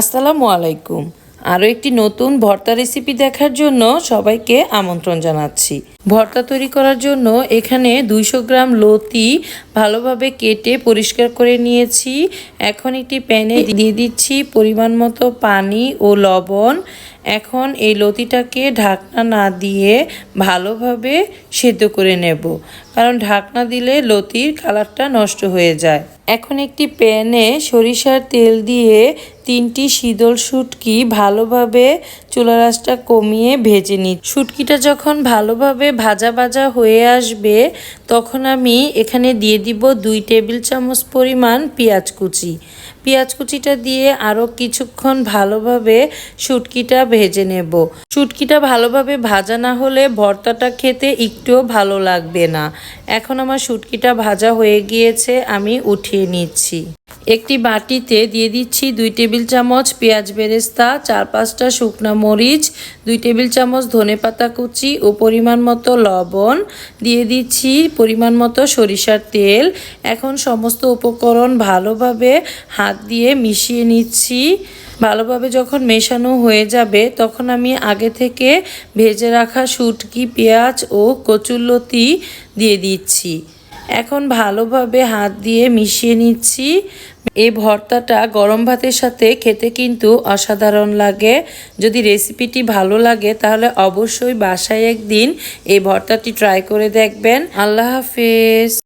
আসসালামু আলাইকুম। আরও একটি নতুন ভর্তা রেসিপি দেখার জন্য সবাইকে আমন্ত্রণ জানাচ্ছি। ভর্তা তৈরি করার জন্য এখানে দুইশো গ্রাম লতি ভালোভাবে কেটে পরিষ্কার করে নিয়েছি। এখন একটি প্যানে দিয়ে দিচ্ছি পরিমাণ মতো পানি ও লবণ। এখন এই লতিটাকে ঢাকনা না দিয়ে ভালোভাবে সেদ্ধ করে নেব, কারণ ঢাকনা দিলে লতির কালারটা নষ্ট হয়ে যায়। এখন একটি প্যানে সরিষার তেল দিয়ে তিনটি শীতল শুটকি ভালোভাবে চুলা রাসটা কমিয়ে ভেজে নিই শুটকিটা যখন ভালোভাবে ভাজা ভাজা হয়ে আসবে, তখন আমি এখানে দিয়ে দিব দুই টেবিল চামচ পরিমাণ পেঁয়াজ কুচি। পেঁয়াজ কুচিটা দিয়ে আরও কিছুক্ষণ ভালোভাবে শুটকিটা ভেজে নেব। শুটকিটা ভালোভাবে ভাজা না হলে ভর্তাটা খেতে একটুও ভালো লাগবে না। এখন আমার শুটকিটা ভাজা হয়ে গিয়েছে, আমি উঠিয়ে নিচ্ছি। একটি বাটিতে দিয়ে দিচ্ছি দুই টেবিল চামচ পেঁয়াজ বেরেস্তা, চার পাঁচটা শুকনো মরিচ, দুই টেবিল চামচ ধনেপাতা কুচি ও পরিমাণ মতো লবণ। দিয়ে দিচ্ছি পরিমাণ মতো সরিষার তেল। এখন সমস্ত উপকরণ ভালোভাবে হাত দিয়ে মিশিয়ে নিচ্ছি। ভালোভাবে যখন মেশানো হয়ে যাবে, তখন আমি আগে থেকে ভেজে রাখা শুটকি, পেঁয়াজ ও কচুরলতি দিয়ে দিচ্ছি। এখন ভালোভাবে হাত দিয়ে মিশিয়ে নিচ্ছি। এই ভর্তাটা গরম ভাতের সাথে খেতে কিন্তু অসাধারণ লাগে। যদি রেসিপিটি ভালো লাগে তাহলে অবশ্যই বাসায় একদিন এই ভর্তাটি ট্রাই করে দেখবেন। আল্লাহ হাফেজ।